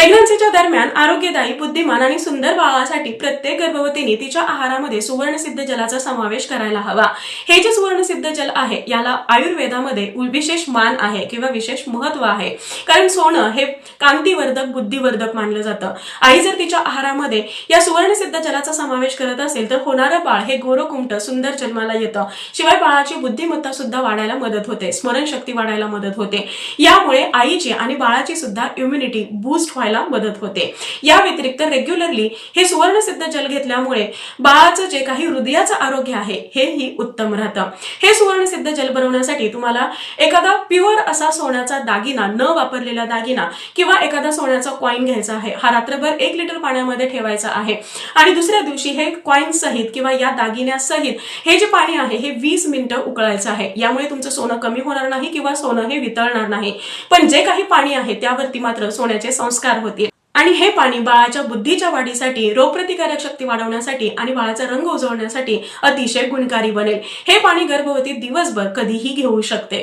प्रेग्नन्सीच्या दरम्यान आरोग्यदायी बुद्धिमान आणि सुंदर बाळासाठी प्रत्येक गर्भवतीने तिच्या आहारामध्ये सुवर्णसिद्ध जलाचा समावेश करायला हवा. हे जे सुवर्णसिद्ध जल आहे याला आयुर्वेदामध्ये विशेष मान आहे किंवा विशेष महत्त्व आहे. कारण सोनं हे कांतीवर्धक बुद्धिवर्धक मानलं जातं. आई जर तिच्या आहारामध्ये या सुवर्णसिद्ध जलाचा समावेश करत असेल तर होणारं बाळ हे गोरकुंट सुंदर जन्माला येतं. शिवाय बाळाची बुद्धिमत्ता सुद्धा वाढायला मदत होते. स्मरणशक्ती वाढायला मदत होते. यामुळे आईची आणि बाळाची सुद्धा इम्युनिटी बूस्ट व्हायला व्हायला मदत होते. या व्यतिरिक्त रेग्युलरली हे सुवर्णसिद्ध जल घेतल्यामुळे बाळाचं जे काही हृदयाचं आरोग्य आहे हेही उत्तम राहतं. हे सुवर्णसिद्ध जल बनवण्यासाठी तुम्हाला एखादा प्युअर असा सोन्याचा दागिना न वापरलेला दागिना किंवा एखादा सोन्याचा कॉईन घ्यायचा आहे. हा रात्रभर एक लिटर पाण्यामध्ये ठेवायचा आहे. आणि दुसऱ्या दिवशी हे कॉईन सहित किंवा या दागिन्यासहित हे जे पाणी आहे हे वीस मिनिटं उकळायचं आहे. यामुळे तुमचं सोनं कमी होणार नाही किंवा सोनं हे वितळणार नाही. पण जे काही पाणी आहे त्यावरती मात्र सोन्याचे संस्कार होतील आणि हे पाणी बाळाच्या बुद्धीच्या वाढीसाठी रोगप्रतिकारक शक्ती वाढवण्यासाठी आणि बाळाचा रंग उजळण्यासाठी अतिशय गुणकारी बनेल. हे पाणी गर्भवती दिवसभर कधीही घेऊ शकते.